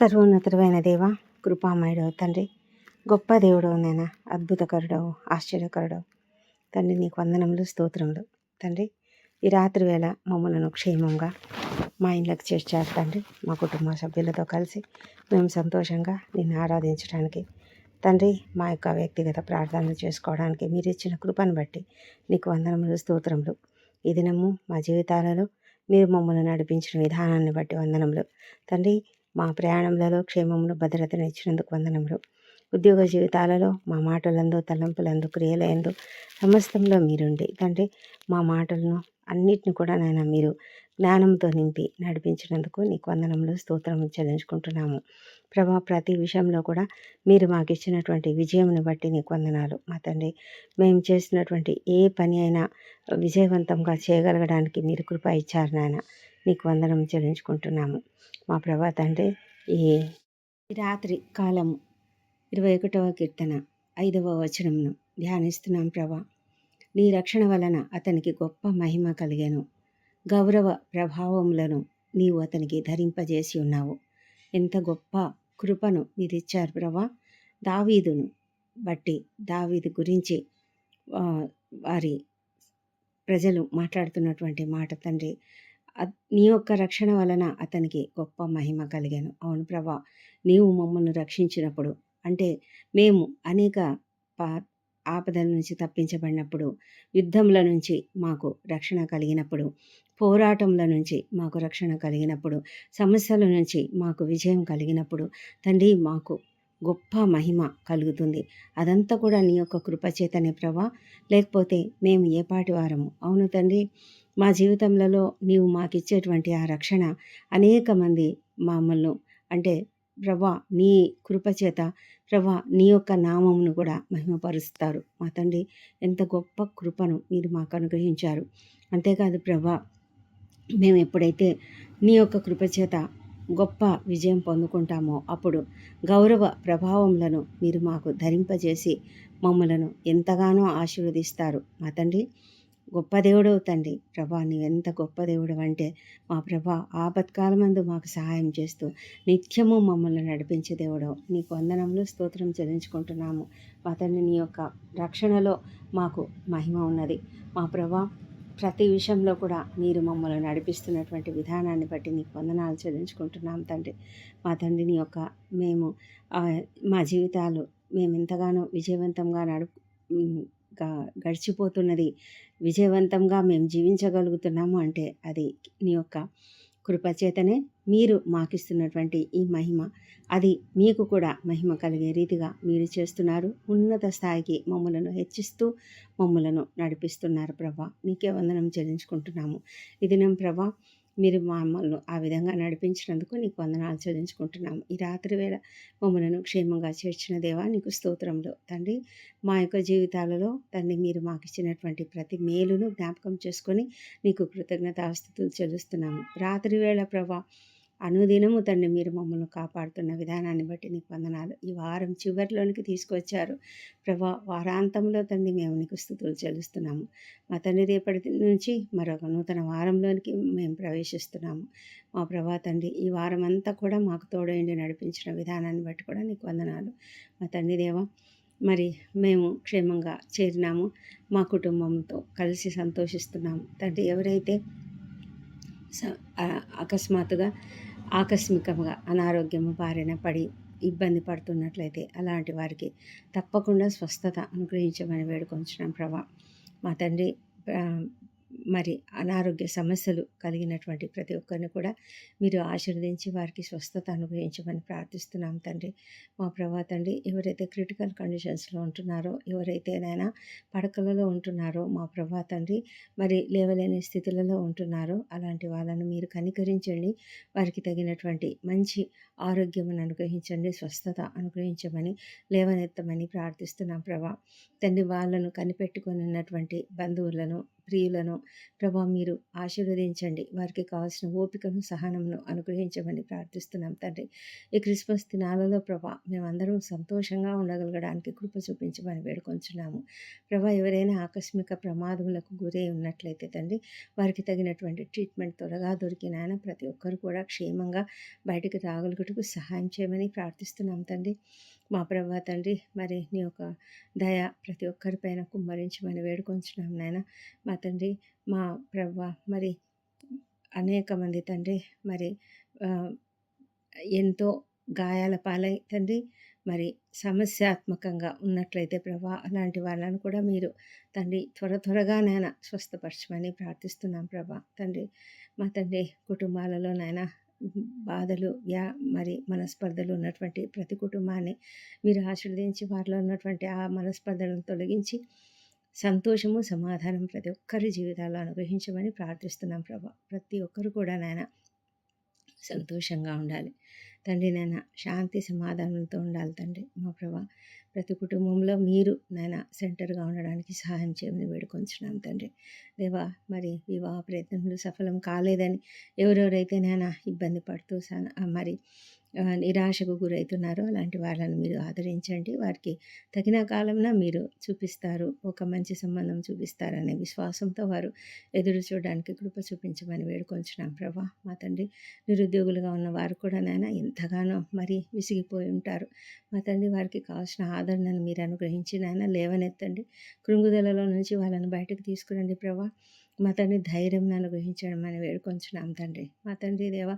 సర్వోన్నతుడైన దేవ కృపామయుడవు తండ్రి గొప్ప దేవుడవు నేను అద్భుతకరుడవు ఆశ్చర్యకరుడవు. తండ్రి నీకు వందనములు స్తోత్రములు. తండ్రి ఈ రాత్రి వేళ మమ్మలను క్షేమంగా మా ఇంట్లోకి చేర్చారు తండ్రి. మా కుటుంబ సభ్యులతో కలిసి మేము సంతోషంగా నిన్ను ఆరాధించడానికి తండ్రి మా యొక్క వ్యక్తిగత ప్రార్థనలు చేసుకోవడానికి మీరు ఇచ్చిన కృపను బట్టి నీకు వందనములు స్తోత్రములు. ఈ దినము మా జీవితాలలో మీరు మమ్మల్ని నడిపించిన విధానాన్ని బట్టి వందనములు. తండ్రి మా ప్రయాణంలో క్షేమంలో భద్రతను ఇచ్చినందుకు వందనములు. ఉద్యోగ జీవితాలలో మా మాటలందు తలంపులందు క్రియలందు సమస్తంలో మీరుండి తండ్రి మా మాటలను అన్నిటిని కూడా నాయన మీరు జ్ఞానంతో నింపి నడిపించినందుకు నీకు వందనంలో స్తోత్రం చెల్లించుకుంటున్నాము. ప్రభా ప్రతి విషయంలో కూడా మీరు మాకు ఇచ్చినటువంటి విజయంను బట్టి నీకు వందనాలు. మా తండ్రి మేము చేసినటువంటి ఏ పని అయినా విజయవంతంగా చేయగలగడానికి మీరు కృప ఇచ్చారు నాయన. నీకు వందనం చెల్లించుకుంటున్నాము. మా ప్రభా తండ్రి ఈ రాత్రి కాలము ఇరవై ఒకటవ కీర్తన ఐదవ వచనమును ధ్యానిస్తున్నాం ప్రభా. నీ రక్షణ వలన అతనికి గొప్ప మహిమ కలిగాను. గౌరవ ప్రభావములను నీవు అతనికి ధరింపజేసి ఉన్నావు. ఎంత గొప్ప కృపను మీరిచ్చారు ప్రభా. దావీదును బట్టి దావీదు గురించి వారి ప్రజలు మాట్లాడుతున్నటువంటి మాట తండ్రి. నీ యొక్క రక్షణ వలన అతనికి గొప్ప మహిమ కలిగాను. అవును ప్రభా నీవు మమ్మల్ని రక్షించినప్పుడు అంటే మేము అనేక పా ఆపదల నుంచి తప్పించబడినప్పుడు యుద్ధముల నుంచి మాకు రక్షణ కలిగినప్పుడు పోరాటముల నుంచి మాకు రక్షణ కలిగినప్పుడు సమస్యల నుంచి మాకు విజయం కలిగినప్పుడు తండ్రి మాకు గొప్ప మహిమ కలుగుతుంది. అదంతా కూడా నీ యొక్క కృపచేతనే ప్రభా. లేకపోతే మేము ఏ పాటి వారము? అవును తండ్రి మా జీవితంలో నీవు మాకు ఇచ్చేటువంటి ఆ రక్షణ అనేక మంది మమ్మల్ని అంటే ప్రభా నీ కృపచేత ప్రభా నీ యొక్క నామమును కూడా మహిమపరుస్తారు. మా తండ్రి ఎంత గొప్ప కృపను మీరు మాకు అనుగ్రహించారు. అంతేకాదు ప్రభా మేము ఎప్పుడైతే నీ యొక్క కృపచేత గొప్ప విజయం పొందుకుంటామో అప్పుడు గౌరవ ప్రభావములను మీరు మాకు ధరింపజేసి మమ్మలను ఎంతగానో ఆశీర్వదిస్తారు. మా తండ్రి గొప్ప దేవుడవు తండ్రి. ప్రభా నీవెంత గొప్ప దేవుడు అంటే మా ప్రభా ఆపత్కాలమందు మాకు సహాయం చేస్తూ నిత్యము మమ్మల్ని నడిపించే దేవుడవు. నీకు వందనములు స్తోత్రం చెల్లించుకుంటున్నాము. మా నీ యొక్క రక్షణలో మాకు మహిమ ఉన్నది. మా ప్రభా ప్రతి విషయంలో కూడా మీరు మమ్మల్ని నడిపిస్తున్నటువంటి విధానాన్ని బట్టి నీకు వందనాలు చెల్లించుకుంటున్నాం తండ్రి. మా తండ్రిని యొక్క మేము మా జీవితాలు మేము ఎంతగానో విజయవంతంగా నడు గడిచిపోతున్నది. విజయవంతంగా మేము జీవించగలుగుతున్నాము అంటే అది నీ యొక్క కృపచేతనే మీరు మాకిస్తున్నటువంటి ఈ మహిమ. అది మీకు కూడా మహిమ కలిగే రీతిగా మీరు చేస్తున్నారు. ఉన్నత స్థాయికి మమ్మలను హెచ్చిస్తూ మమ్మలను నడిపిస్తున్నారు ప్రభా. నీకే వందనం చెల్లించుకుంటున్నాము. ఇది నేను ప్రభా మీరు మమ్మల్ని ఆ విధంగా నడిపించినందుకు నీకు వందనాలు చెల్లించుకుంటున్నాము. ఈ రాత్రి వేళ మమ్మలను క్షేమంగా చేర్చిన దేవా నీకు స్తోత్రంలో తండ్రి మా యొక్క జీవితాలలో తండ్రి మీరు మాకు ఇచ్చినటువంటి ప్రతి మేలును జ్ఞాపకం చేసుకొని నీకు కృతజ్ఞతాస్థితులు చెల్లిస్తున్నాము. రాత్రి వేళ ప్రభా అనుదినము తండ్రి మీరు మమ్మల్ని కాపాడుతున్న విధానాన్ని బట్టి నీకు వందనాలు. ఈ వారం చివరిలోనికి తీసుకొచ్చారు. ప్రభా వారాంతంలో తండ్రి మేము నీకు స్థుతులు చెల్లిస్తున్నాము. మా తండ్రి రేపటి నుంచి మరొక నూతన వారంలోనికి మేము ప్రవేశిస్తున్నాము. మా ప్రభా తండ్రి ఈ వారం అంతా కూడా మాకు తోడైండి నడిపించిన విధానాన్ని బట్టి కూడా నీకు వందనాలు. మా తండ్రి దేవ మరి మేము క్షేమంగా చేరినాము. మా కుటుంబంతో కలిసి సంతోషిస్తున్నాము. తండ్రి ఎవరైతే స- అకస్మాత్తుగా ఆకస్మికంగా అనారోగ్యము బారిన పడి ఇబ్బంది పడుతున్నట్లయితే అలాంటి వారికి తప్పకుండా స్వస్థత అనుగ్రహించమని వేడుకొంచున్నాం ప్రభా. మా తండ్రి మరి అనారోగ్య సమస్యలు కలిగినటువంటి ప్రతి ఒక్కరిని కూడా మీరు ఆశీర్వదించి వారికి స్వస్థత అనుభవించమని ప్రార్థిస్తున్నాం తండ్రి. మా ప్రభా తండ్రి ఎవరైతే క్రిటికల్ కండిషన్స్లో ఉంటున్నారో ఎవరైతేనైనా పడకలలో ఉంటున్నారో మా ప్రభా తండ్రి మరి లేవలేని స్థితులలో ఉంటున్నారో అలాంటి వాళ్ళను మీరు కనికరించండి. వారికి తగినటువంటి మంచి ఆరోగ్యమును అనుగ్రహించండి స్వస్థత అనుగ్రహించమని లేవనెత్తమని ప్రార్థిస్తున్నాం ప్రభా. తండ్రి వాళ్ళను కనిపెట్టుకొని ఉన్నటువంటి బంధువులను ప్రియులను ప్రభా మీరు ఆశీర్వదించండి. వారికి కావాల్సిన ఓపికను సహనమును అనుగ్రహించమని ప్రార్థిస్తున్నాం తండ్రి. ఈ క్రిస్మస్ దినాలలో ప్రభా మేమందరం సంతోషంగా ఉండగలగడానికి కృప చూపించమని వేడుకొంచున్నాము. ప్రభా ఎవరైనా ఆకస్మిక ప్రమాదములకు గురై ఉన్నట్లయితే తండ్రి వారికి తగినటువంటి ట్రీట్మెంట్ త్వరగా దొరికినాయన ప్రతి ఒక్కరు కూడా క్షేమంగా బయటికి రాగలుగుటకు సహాయం చేయమని ప్రార్థిస్తున్నాం తండ్రి. మా ప్రభా తండ్రి మరి నీ యొక్క దయ ప్రతి ఒక్కరిపైన కుమ్మరించమని వేడుకొంచున్నాం నాయన. మా తండ్రి మా ప్రభా మరి అనేక మంది తండ్రి మరి ఎంతో గాయాల పాలై తండ్రి మరి సమస్యాత్మకంగా ఉన్నట్లయితే ప్రభా అలాంటి వాళ్ళని కూడా మీరు తండ్రి త్వర త్వరగా నాయన స్వస్థపరచమని ప్రార్థిస్తున్నాం ప్రభా. తండ్రి మా తండ్రి కుటుంబాలలో నాయన బాధలు వ్యా మరి మనస్పర్ధలు ఉన్నటువంటి ప్రతి కుటుంబాన్ని మీరు ఆశీర్వదించి వారిలో ఉన్నటువంటి ఆ మనస్పర్ధలను తొలగించి సంతోషము సమాధానం ప్రతి ఒక్కరి జీవితాల్లో అనుగ్రహించమని ప్రార్థిస్తున్నాం ప్రభా. ప్రతి ఒక్కరు కూడా నాయన సంతోషంగా ఉండాలి. తండ్రి నాయన శాంతి సమాధానంతో ఉండాలి తండ్రి. మా ప్రభా ప్రతి కుటుంబంలో మీరు నాయన సెంటర్గా ఉండడానికి సహాయం చేయమని వేడుకొంచున్నాం తండ్రి. దేవా మరి వివాహ ప్రయత్నములు సఫలం కాలేదని ఎవరెవరైతే నాయన ఇబ్బంది పడుతూ స- మరి నిరాశకు గురవుతున్నారో అలాంటి వాళ్ళని మీరు ఆదరించండి. వారికి తగిన కాలంన మీరు చూపిస్తారు. ఒక మంచి సంబంధం చూపిస్తారనే విశ్వాసంతో వారు ఎదురు చూడడానికి కృప చూపించమని వేడుకొంచున్నాం. ప్రభా మా తండ్రి నిరుద్యోగులుగా ఉన్న వారు కూడా నాయన ఎంతగానో మరి విసిగిపోయి ఉంటారు. మా తండ్రి వారికి కావాల్సిన ఆదరణను మీరు అనుగ్రహించి నాయన లేవనెత్తండి. కృంగుదలలో నుంచి వాళ్ళని బయటకు తీసుకురండి. ప్రభా మా తండ్రి ధైర్యం అనుగ్రహించడం అని వేడుకొంచున్నాం తండ్రి. మా తండ్రి దేవ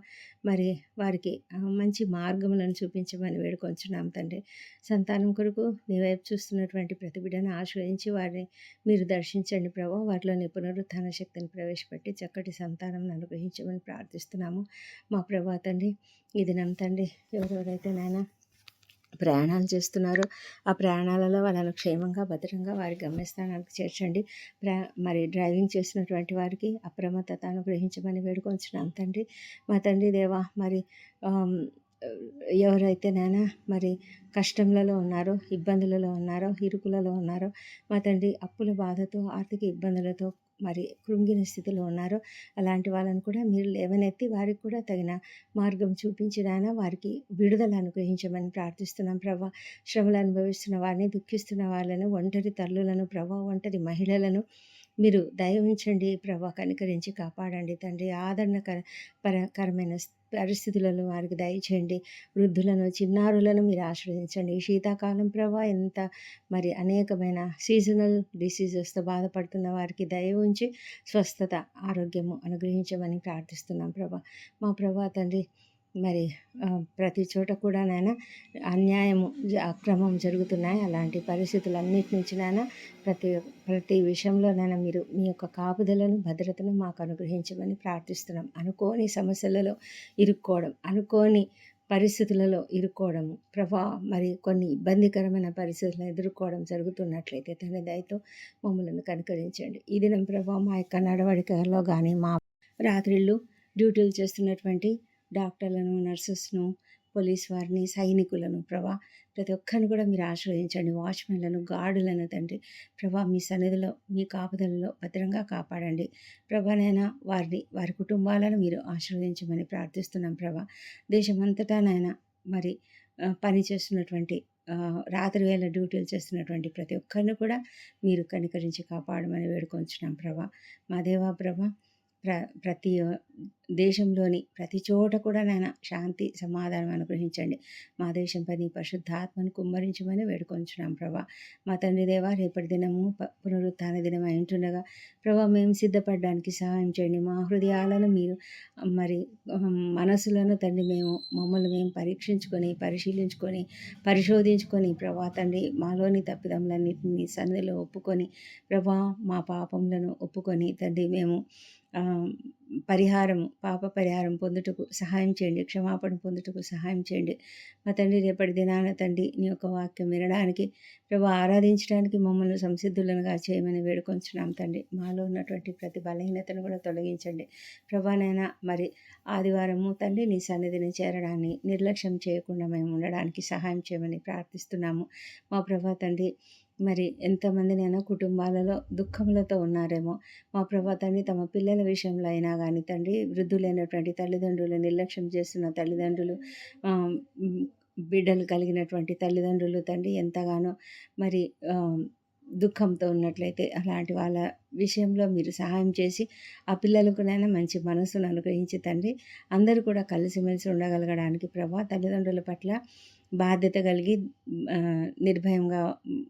మరి వారికి మంచి మార్గములను చూపించమని వేడుకొంచున్నాం తండ్రి. సంతానం కొరకు నీ వైపు చూస్తున్నటువంటి ప్రతి బిడ్డను ఆశ్రయించి వారిని మీరు దర్శించండి ప్రభావ వారిలోని పునరుత్థాన శక్తిని ప్రవేశపెట్టి చక్కటి సంతానం అనుగ్రహించమని ప్రార్థిస్తున్నాము. మా ప్రభా తండ్రి ఈ దినం తండ్రి ఎవరెవరైతే నాయన ప్రయాణాలు చేస్తున్నారు. ఆ ప్రయాణాలలో వాళ్ళను క్షేమంగా భద్రంగా వారి గమ్యస్థానానికి చేర్చండి. ప్రా మరి డ్రైవింగ్ చేసినటువంటి వారికి అప్రమత్తత అనుగ్రహించమని వేడుకొంచున్నాం తండ్రి. మా తండ్రి దేవా మరి ఎవరైతే నాయన మరి కష్టంలలో ఉన్నారో ఇబ్బందులలో ఉన్నారో ఇరుకులలో ఉన్నారో మా తండ్రి అప్పుల బాధతో ఆర్థిక ఇబ్బందులతో మరి కృంగిన స్థితిలో ఉన్నారో అలాంటి వాళ్ళని కూడా మీరు లేవనెత్తి వారికి కూడా తగిన మార్గం చూపించినాన వారికి విడుదల అనుగ్రహించమని ప్రార్థిస్తున్నాం ప్రభా. శ్రమలు అనుభవిస్తున్న వారిని దుఃఖిస్తున్న వాళ్ళను ఒంటరి తల్లులను ప్రభా ఒంటరి మహిళలను మీరు దయ ఉంచండి ప్రభా కనికరించి కాపాడండి తండ్రి. ఆదరణకర పరకరమైన పరిస్థితులలో వారికి దయచేయండి. వృద్ధులను చిన్నారులను మీరు ఆశ్రయించండి ఈ శీతాకాలం ప్రభా ఎంత మరి అనేకమైన సీజనల్ డిసీజెస్తో బాధపడుతున్న వారికి దయ ఉంచి స్వస్థత ఆరోగ్యము అనుగ్రహించమని ప్రార్థిస్తున్నాం ప్రభా. మా ప్రభా తండ్రి మరి ప్రతి చోట కూడా నాయన అన్యాయము అక్రమం జరుగుతున్నాయి. అలాంటి పరిస్థితులన్నిటి నుంచి నాయన ప్రతి ప్రతి విషయంలోనైనా మీరు మీ యొక్క కాపుదలను భద్రతను మాకు అనుగ్రహించమని ప్రార్థిస్తున్నాం. అనుకోని సమస్యలలో ఇరుక్కోవడం అనుకోని పరిస్థితులలో ఇరుక్కోవడము ప్రభా మరి కొన్ని ఇబ్బందికరమైన పరిస్థితులను ఎదుర్కోవడం జరుగుతున్నట్లయితే తన దయతో మమ్మల్ని కనుకరించండి. ఈ దినం ప్రభా మా యొక్క నడవడికలో కానీ మా రాత్రిళ్ళు డ్యూటీలు చేస్తున్నటువంటి డాక్టర్లను నర్సెస్ను పోలీస్ వారిని సైనికులను ప్రభా ప్రతి ఒక్కరిని కూడా మీరు ఆశ్రయించండి వాచ్మెన్లను గార్డులను తండ్రి ప్రభా మీ సన్నిధిలో మీ కాపుదలలో భద్రంగా కాపాడండి. ప్రభానైనా వారిని వారి కుటుంబాలను మీరు ఆశీర్వదించమని ప్రార్థిస్తున్నాం ప్రభా. దేశమంతటానైనా మరి పని చేస్తున్నటువంటి రాత్రి వేళ డ్యూటీలు చేస్తున్నటువంటి ప్రతి ఒక్కరిని కూడా మీరు కనికరించి కాపాడమని వేడుకొంచున్నాం ప్రభా. మా దేవా ప్రభా ప్ర ప్రతి దేశంలోని ప్రతి చోట కూడా నాయన శాంతి సమాధానం అనుగ్రహించండి. మా దేశంపై నీ పరిశుద్ధాత్మను కుమ్మరించమని వేడుకొంచున్నాం ప్రభా. మా తండ్రి దేవా రేపటి దినము పునరుత్థాన దినం అయి ఉంటుండగా ప్రభా మేము సిద్ధపడడానికి సహాయం చేయండి. మా హృదయాలను మీరు మరి మనసులను తండ్రి మేము మమ్మల్ని మేము పరీక్షించుకొని పరిశీలించుకొని పరిశోధించుకొని ప్రభా తండ్రి మాలోని తప్పిదములన్నింటినీ సన్నిధిలో ఒప్పుకొని ప్రభా మా పాపములను ఒప్పుకొని తండ్రి మేము పరిహారము పాప పరిహారం పొందుటకు సహాయం చేయండి. క్షమాపణ పొందుటకు సహాయం చేయండి. మా తండ్రి రేపటి దినాన తండ్రి నీ యొక్క వాక్యం వినడానికి ప్రభు ఆరాధించడానికి మమ్మల్ని సంసిద్ధులనుగా చేయమని వేడుకొంచున్నాం తండ్రి. మాలో ఉన్నటువంటి ప్రతి బలహీనతను కూడా తొలగించండి. ప్రభానైనా మరి ఆదివారము తండ్రి నీ సన్నిధిని చేరడాన్ని నిర్లక్ష్యం చేయకుండా మేము ఉండడానికి సహాయం చేయమని ప్రార్థిస్తున్నాము. మా ప్రభా తండ్రి మరి ఎంతమందినైనా కుటుంబాలలో దుఃఖములతో ఉన్నారేమో. మా ప్రభా తండ్రి తమ పిల్లల విషయంలో అయినా కానీ తండ్రి వృద్ధులైనటువంటి తల్లిదండ్రులు నిర్లక్ష్యం చేస్తున్న తల్లిదండ్రులు బిడ్డలు కలిగినటువంటి తల్లిదండ్రులు తండ్రి ఎంతగానో మరి దుఃఖంతో ఉన్నట్లయితే అలాంటి వాళ్ళ విషయంలో మీరు సహాయం చేసి ఆ పిల్లలకునైనా మంచి మనసును అనుగ్రహించి తండ్రి అందరూ కూడా కలిసిమెలిసి ఉండగలగడానికి ప్రభా తల్లిదండ్రుల పట్ల బాధ్యత కలిగి నిర్భయంగా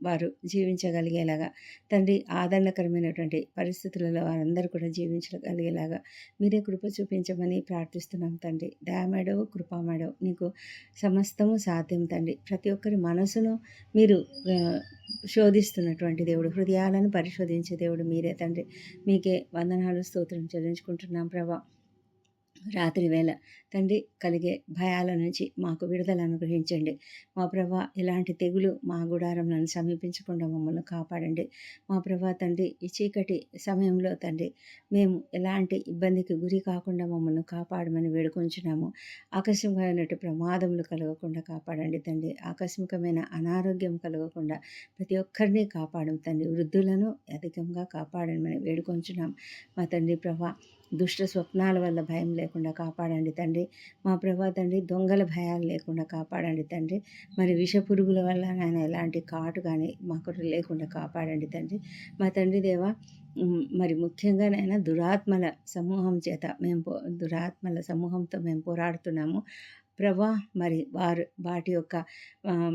వారు జీవించగలిగేలాగా తండ్రి ఆదరణకరమైనటువంటి పరిస్థితులలో వారందరూ కూడా జీవించగలిగేలాగా మీరే కృప చూపించమని ప్రార్థిస్తున్నాం తండ్రి. దయామేడవు కృపామేడవు నీకు సమస్తము సాధ్యం తండ్రి. ప్రతి ఒక్కరి మనసును మీరు శోధిస్తున్నటువంటి దేవుడు హృదయాలను పరిశోధించే దేవుడు మీరే తండ్రి. మీకే వందనాలు స్తోత్రం చెల్లించుకుంటున్నాం ప్రభా. రాత్రి వేళ తండ్రి కలిగే భయాల నుంచి మాకు విడుదల అనుగ్రహించండి. మా ప్రభా ఇలాంటి తెగులు మా గుడారంలను సమీపించకుండా మమ్మల్ని కాపాడండి. మా ప్రభా తండ్రి ఈ చీకటి సమయంలో తండ్రి మేము ఎలాంటి ఇబ్బందికి గురి కాకుండా మమ్మల్ని కాపాడమని వేడుకొంచున్నాము. ఆకస్మికమైనటువంటి ప్రమాదములు కలగకుండా కాపాడండి తండ్రి. ఆకస్మికమైన అనారోగ్యం కలగకుండా ప్రతి ఒక్కరిని కాపాడం తండ్రి. వృద్ధులను అధికంగా కాపాడమని వేడుకొంచున్నాం. మా తండ్రి ప్రభా దుష్ట స్వప్నాల వల్ల భయం లేకుండా కాపాడండి తండ్రి. మా ప్రభా తండ్రి దొంగల భయాలు లేకుండా కాపాడండి తండ్రి. మరి విష పురుగుల వల్ల నాయన ఎలాంటి కాటు కానీ మాకు లేకుండా కాపాడండి తండ్రి. మా తండ్రి దేవా మరి ముఖ్యంగా నైనా దురాత్మల సమూహం చేత మేము పో దురాత్మల సమూహంతో మేము పోరాడుతున్నాము. ప్రభా మరి వారు వాటి యొక్క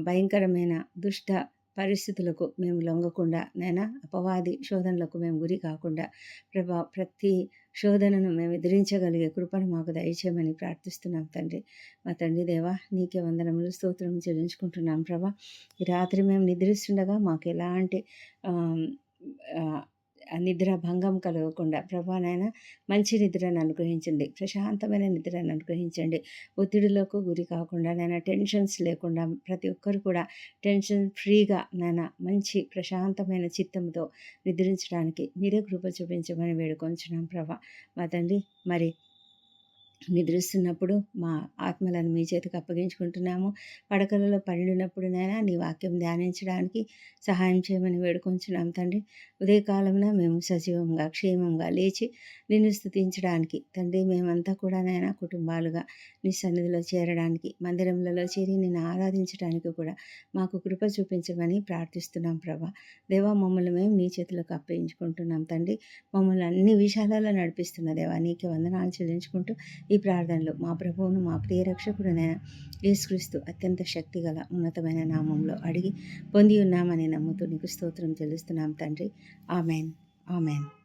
భయంకరమైన దుష్ట పరిస్థితులకు మేము లొంగకుండా నైనా అపవాది శోధనలకు మేము గురి కాకుండా ప్రభా ప్రతి శోధనను మేము ఎదిరించగలిగే కృపను మాకు దయచేయమని ప్రార్థిస్తున్నాం తండ్రి. మా తండ్రి దేవా నీకే వందనములు స్తోత్రం చెల్లించుకుంటున్నాం ప్రభా. ఈ రాత్రి మేము నిద్రిస్తుండగా మాకు ఎలాంటి నిద్ర భంగం కలగకుండా ప్రభా నాయన మంచి నిద్రను అనుగ్రహించండి. ప్రశాంతమైన నిద్రను అనుగ్రహించండి. ఒత్తిడిలోకి గురి కాకుండా నాయన టెన్షన్స్ లేకుండా ప్రతి ఒక్కరు కూడా టెన్షన్ ఫ్రీగా నాయన మంచి ప్రశాంతమైన చిత్తంతో నిద్రించడానికి మీరే కృప చూపించమని వేడుకొంచున్నాం ప్రభా. మా తండ్రి మరి నిద్రిస్తున్నప్పుడు మా ఆత్మలను మీ చేతికి అప్పగించుకుంటున్నాము. పడకలలో పండినప్పుడు నైనా నీ వాక్యం ధ్యానించడానికి సహాయం చేయమని వేడుకొంచున్నాం తండ్రి. ఉదయకాలంలో మేము సజీవంగా క్షేమంగా లేచి నిన్ను స్థుతించడానికి తండ్రి మేమంతా కూడా నైనా కుటుంబాలుగా నీ సన్నిధిలో చేరడానికి మందిరములలో చేరి నిన్ను ఆరాధించడానికి కూడా మాకు కృప చూపించమని ప్రార్థిస్తున్నాం ప్రభా. దేవా మమ్మల్ని మేము నీ చేతులకు అప్పగించుకుంటున్నాం తండ్రి. మమ్మల్ని అన్ని విషయాలలో నడిపిస్తున్న దేవా నీకే వందనాలు చెల్లించుకుంటూ ఈ ప్రార్థనలు మా ప్రభువును మా ప్రియ రక్షకుడైన యేసుక్రీస్తు అత్యంత శక్తిగల ఉన్నతమైన నామంలో అడిగి పొంది ఉన్నామని నమ్ముతూ నీకు స్తోత్రం చెల్లిస్తున్నాం తండ్రి. ఆమెన్. ఆమెన్.